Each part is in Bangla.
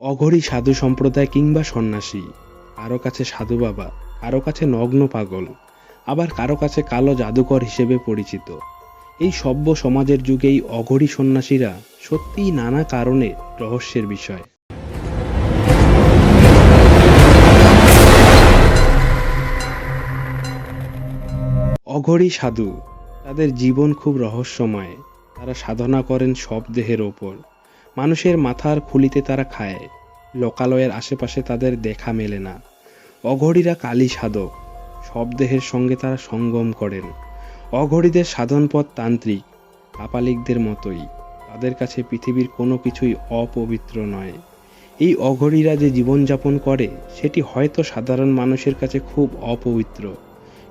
অঘরী সাধু সম্প্রদায় কিংবা সন্ন্যাসী, কারও কাছে সাধু বাবা, কারও কাছে নগ্ন পাগল, আবার কারও কাছে কালো জাদুকর হিসেবে পরিচিত। এই সভ্য সমাজের যুগে এই অঘরী সন্ন্যাসীরা সত্যিই নানা কারণে রহস্যের বিষয়। অঘরী সাধু, তাদের জীবন খুব রহস্যময়। তারা সাধনা করেন সব দেহের ওপর। মানুষের মাথার খুলিতে তারা খায়, লোকালয়ের আশেপাশে তাদের দেখা মেলে না। অঘরীরা কালী সাধক, সব দেহের সঙ্গে তারা সঙ্গম করেন। অঘরীদের সাধনপথ তান্ত্রিক কাপালিকদের মতোই, তাদের কাছে পৃথিবীর কোনো কিছুই অপবিত্র নয়। এই অঘরীরা যে জীবনযাপন করে, সেটি হয়তো সাধারণ মানুষের কাছে খুব অপবিত্র,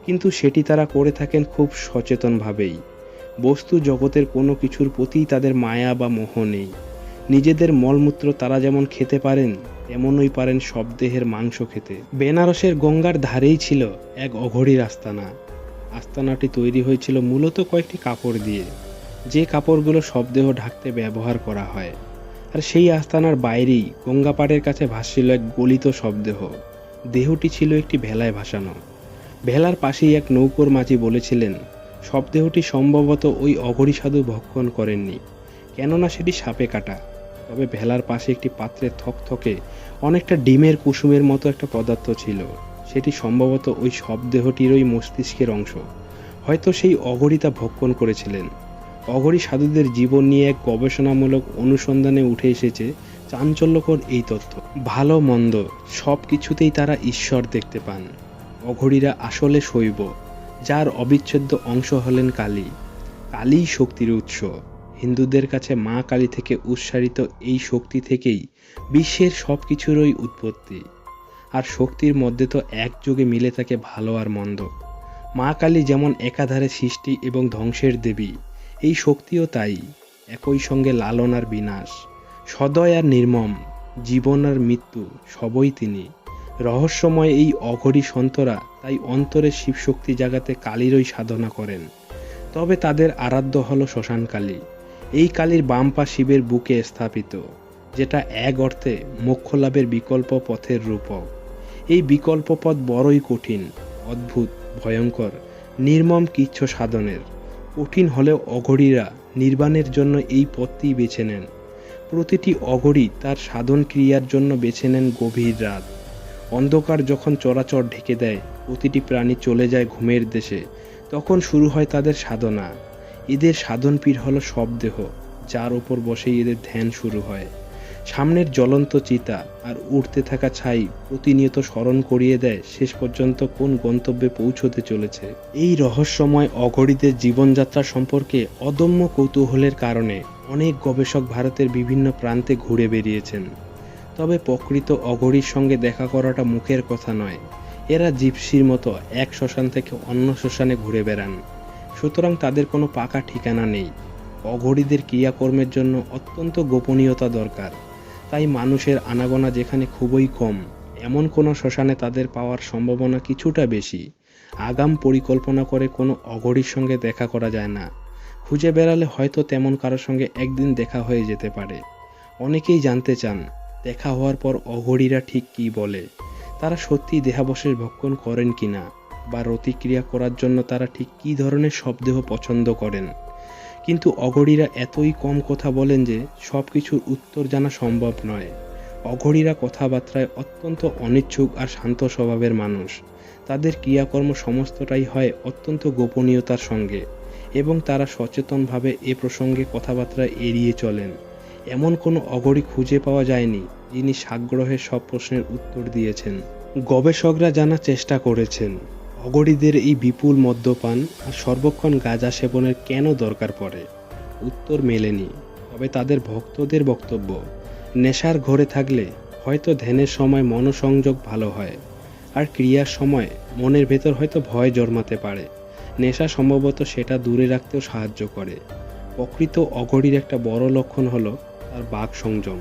কিন্তু সেটি তারা করে থাকেন খুব সচেতনভাবেই। বস্তু জগতের কোনো কিছুর প্রতিই তাদের মায়া বা মোহ নেই। নিজেদের মলমূত্র তারা যেমন খেতে পারেন, তেমনই পারেন সব দেহের মাংস খেতে। বেনারসের গঙ্গার ধারেই ছিল এক অঘরীর আস্তানা। আস্তানাটি তৈরি হয়েছিল মূলত কয়েকটি কাপড় দিয়ে। যে কাপড়গুলো সব দেহ ঢাকতে ব্যবহার করা হয়। আর সেই আস্তানার বাইরেই গঙ্গাপাড়ের কাছে ভাসছিল এক গলিত শবদেহ দেহটি ছিল একটি ভেলায় ভাসানো। ভেলার পাশেই এক নৌকোর মাঝি বলেছিলেন শবদেহটি সম্ভবত ওই অঘরী সাধু ভক্ষণ করেননি। কেননা সেটি সাপে কাটা। তবে ভেলার পাশে একটি পাত্রে থকথকে অনেকটা ডিমের কুসুমের মতো একটা পদার্থ ছিল। সেটি সম্ভবত ওই শবদেহটিরই মস্তিষ্কের অংশ। হয়তো সেই অঘরিতা ভক্ষণ করেছিলেন। অঘরী সাধুদের জীবন নিয়ে এক গবেষণামূলক অনুসন্ধানে উঠে এসেছে চাঞ্চল্যকর এই তথ্য। ভালো, মন্দ সব কিছুতেই তারা ঈশ্বর দেখতে পান। অঘরীরা আসলে শৈব, যার অবিচ্ছেদ্য অংশ হলেন কালী। কালীই শক্তির উৎস। হিন্দুদের কাছে মা কালী থেকে উৎসারিত এই শক্তি থেকেই বিশ্বের সব কিছুরই উৎপত্তি। আর শক্তির মধ্যে তো একযোগে মিলে থাকে ভালো আর মন্দ। মা কালী যেমন একাধারে সৃষ্টি এবং ধ্বংসের দেবী, এই শক্তিও তাই, একই সঙ্গে লালন আর বিনাশ। সদয় আর নির্মম, জীবন আর মৃত্যু, সবই তিনি। রহস্যময় এই অঘরী সন্তরা তাই অন্তরে শিবশক্তি জাগাতে কালীরই সাধনা করেন। তবে তাদের আরাধ্য হল শ্মশান কালী। এই কালীর বাম পা শিবের বুকে স্থাপিত, যেটা এক অর্থে মোক্ষ লাভের বিকল্প পথের রূপক। এই বিকল্প পথ বড়ই কঠিন, অদ্ভুত, ভয়ঙ্কর, নির্মম কিচ্ছ সাধনের। কঠিন হলেও অঘরীরা নির্বাণের জন্য এই পথটিই বেছে নেন। প্রতিটি অঘরী তার সাধন ক্রিয়ার জন্য বেছে নেন গভীর রাত। অন্ধকার যখন চরাচর ঢেকে দেয়, প্রতিটি প্রাণী চলে যায় ঘুমের দেশে, তখন শুরু হয় তাদের সাধনা। এদের সাধন পীর হলো সব দেহ, যার ওপর বসেই এদের ধ্যান শুরু হয়। সামনের জ্বলন্ত চিতা আর উঠতে থাকা ছাই প্রতিনিয়ত স্মরণ করিয়ে দেয় শেষ পর্যন্ত কোন গন্তব্যে পৌঁছতে চলেছে। এই রহস্যময় অঘরীদের জীবনযাত্রা সম্পর্কে অদম্য কৌতূহলের কারণে অনেক গবেষক ভারতের বিভিন্ন প্রান্তে ঘুরে বেরিয়েছেন। তবে প্রকৃত অঘরীর সঙ্গে দেখা করাটা মুখের কথা নয়। এরা জিপসির মতো এক শ্মশান থেকে অন্য শ্মশানে ঘুরে বেড়ান। সুতরাং তাদের কোনো পাকা ঠিকানা নেই। অঘরীদের ক্রিয়াকর্মের জন্য অত্যন্ত গোপনীয়তা দরকার। তাই মানুষের আনাগোনা যেখানে খুবই কম, এমন কোনো শ্মশানে তাদের পাওয়ার সম্ভাবনা কিছুটা বেশি। আগাম পরিকল্পনা করে কোনো অঘরীর সঙ্গে দেখা করা যায় না। খুঁজে বেড়ালে হয়তো তেমন কারোর সঙ্গে একদিন দেখা হয়ে যেতে পারে। অনেকেই জানতে চান, দেখা হওয়ার পর অঘরীরা ঠিক কী বলে? তারা সত্যিই দেহাবশেষ ভক্ষণ করেন কিনা? বা রতিক্রিয়া করার জন্য তারা ঠিক কী ধরনের শবদেহ পছন্দ করেন। কিন্তু অঘরীরা এতই কম কথা বলেন যে সব কিছুর উত্তর জানা সম্ভব নয়। অঘরীরা কথাবার্তায় অত্যন্ত অনিচ্ছুক আর শান্ত স্বভাবের মানুষ। তাদের ক্রিয়াকর্ম সমস্তটাই হয় অত্যন্ত গোপনীয়তার সঙ্গে এবং তারা সচেতনভাবে এ প্রসঙ্গে কথাবার্তা এড়িয়ে চলেন। এমন কোনো অঘরী খুঁজে পাওয়া যায়নি যিনি সাগ্রহে সব প্রশ্নের উত্তর দিয়েছেন। গবেষকরা জানার চেষ্টা করেছেন। অগরীদের এই বিপুল মদ্যপান আর সর্বক্ষণ গাঁজা সেবনের কেন দরকার পড়ে? উত্তর মেলেনি, তবে তাদের ভক্তদের বক্তব্য, নেশার ঘরে থাকলে হয়তো ধ্যানের সময় মনোসংযোগ ভালো হয়, আর ক্রিয়ার সময় মনের ভেতর হয়তো ভয় জন্মাতে পারে। নেশা সম্ভবত সেটা দূরে রাখতেও সাহায্য করে। প্রকৃত অঘরীর একটা বড় লক্ষণ হলো তার বাক সংযম।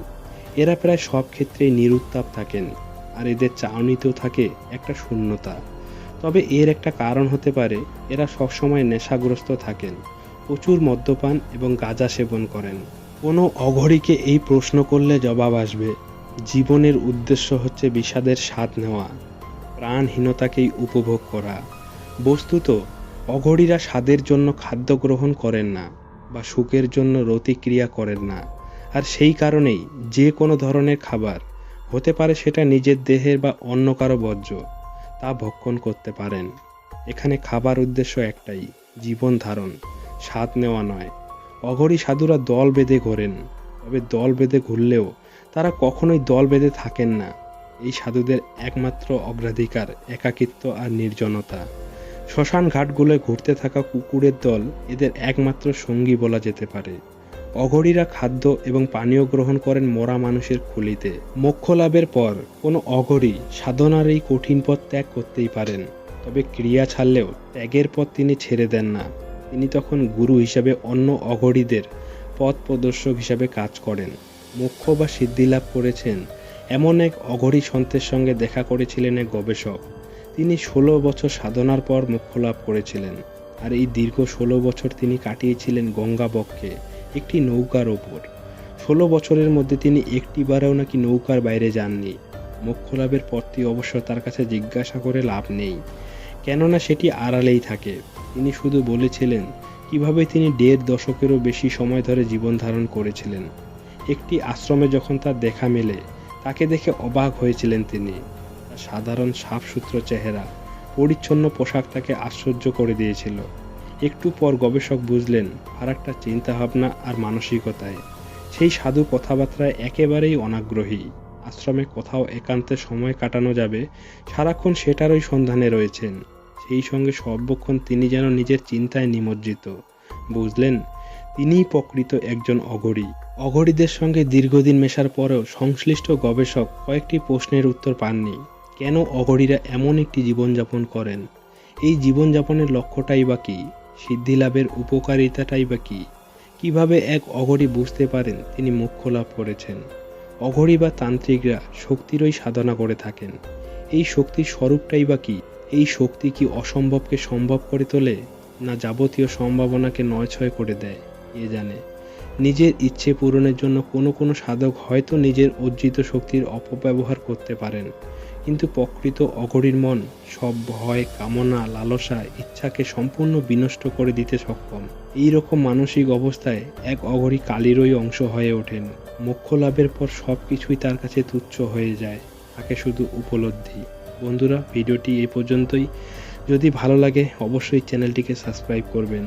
এরা প্রায় সব ক্ষেত্রেই নিরুত্তাপ থাকেন, আর এদের চাউনিতেও থাকে একটা শূন্যতা। তবে এর একটা কারণ হতে পারে, এরা সবসময় নেশাগ্রস্ত থাকেন, প্রচুর মদ্যপান এবং গাঁজা সেবন করেন। কোনো অঘরীকে এই প্রশ্ন করলে জবাব আসবে, জীবনের উদ্দেশ্য হচ্ছে বিষাদের স্বাদ নেওয়া, প্রাণহীনতাকেই উপভোগ করা। বস্তুত অঘরীরা স্বাদের জন্য খাদ্য গ্রহণ করেন না বা সুখের জন্য রতিক্রিয়া করেন না। আর সেই কারণেই যে কোনো ধরনের খাবার, হতে পারে সেটা নিজের দেহের বা অন্য কারও বর্জ্য। তা ভক্ষণ করতে পারেন। এখানে খাবার উদ্দেশ্য একটাই, জীবন ধারণ, স্বাদ নেওয়া নয়। অঘরী সাধুরা দল বেঁধে ঘোরেন, তবে দল বেঁধে ঘুরলেও তারা কখনোই দল বেঁধে থাকেন না। এই সাধুদের একমাত্র অগ্রাধিকার, একাকিত্ব আর নির্জনতা। শ্মশান ঘাটগুলোয় ঘুরতে থাকা কুকুরের দল এদের একমাত্র সঙ্গী বলা যেতে পারে। অঘরীরা খাদ্য এবং পানীয় গ্রহণ করেন মরা মানুষের খুলিতে মোক্ষ লাভের পর কোনো অঘরী সাধনার এই কঠিন পথ ত্যাগ করতেই পারেন। তবে ক্রিয়া ছাড়লেও ত্যাগের পথ তিনি ছেড়ে দেন না। তিনি তখন গুরু হিসাবে অন্য অঘরীদের পথ প্রদর্শক হিসাবে কাজ করেন। মোক্ষ বা সিদ্ধি লাভ করেছেন এমন এক অঘরী সন্তের সঙ্গে দেখা করেছিলেন এক গবেষক। তিনি ষোলো বছর সাধনার পর মোক্ষ লাভ করেছিলেন। আর এই দীর্ঘ ষোলো বছর তিনি কাটিয়েছিলেন গঙ্গাবক্ষে। একটি নৌকার ওপর। ষোলো বছরের মধ্যে তিনি একটিবারেও নাকি নৌকার বাইরে যাননি। মোক্ষ লাভের পথটি অবশ্য তার কাছে জিজ্ঞাসা করে লাভ নেই। কেননা সেটি আড়ালেই থাকে। তিনি শুধু বলেছিলেন, কীভাবে তিনি দেড় দশকেরও বেশি সময় ধরে জীবন ধারণ করেছিলেন? একটি আশ্রমে যখন তার দেখা মেলে, তাকে দেখে অবাক হয়েছিলেন তিনি। সাধারণ সাফসূত্র চেহারা, পরিচ্ছন্ন পোশাক তাকে আশ্চর্য করে দিয়েছিল। একটু পর গবেষক বুঝলেন ফারাকটা চিন্তাভাবনা আর মানসিকতায়। সেই সাধু কথাবার্তায় একেবারেই অনাগ্রহী। আশ্রমে কোথাও একান্তে সময় কাটানো যাবে, সারাক্ষণ সেটারই সন্ধানে রয়েছেন। সেই সঙ্গে সর্বক্ষণ তিনি যেন নিজের চিন্তায় নিমজ্জিত। বুঝলেন, তিনিই প্রকৃত একজন অঘরী। অঘরীদের সঙ্গে দীর্ঘদিন মেশার পরেও সংশ্লিষ্ট গবেষক কয়েকটি প্রশ্নের উত্তর পাননি। কেন অঘরীরা এমন একটি জীবনযাপন করেন? এই জীবনযাপনের লক্ষ্যটাই বা কী? সিদ্ধি লাভের উপকারিতাটাই বা কী? কীভাবে এক অঘরী বুঝতে পারেন তিনি মোক্ষ লাভ করেছেন? অঘরী বা তান্ত্রিকরা শক্তিরই সাধনা করে থাকেন। এই শক্তির স্বরূপটাই বা কী? এই শক্তি কি অসম্ভবকে সম্ভব করে তোলে, না যাবতীয় সম্ভাবনাকে নয়ছয় করে দেয়? কে জানে। নিজের ইচ্ছে পূরণের জন্য কোনো কোনো সাধক হয়তো নিজের অর্জিত শক্তির অপব্যবহার করতে পারেন। কিন্তু প্রকৃত অঘরীর মন সব ভয়, কামনা, লালসা, ইচ্ছাকে সম্পূর্ণ বিনষ্ট করে দিতে সক্ষম। এই রকম মানসিক অবস্থায় এক অঘরী কালীরই অংশ হয়ে ওঠেন। মোক্ষ লাভের পর সব কিছুই তার কাছে তুচ্ছ হয়ে যায়, তাকে শুধু উপলব্ধি। বন্ধুরা, ভিডিওটি এই পর্যন্তই। যদি ভালো লাগে, অবশ্যই চ্যানেলটিকে সাবস্ক্রাইব করবেন।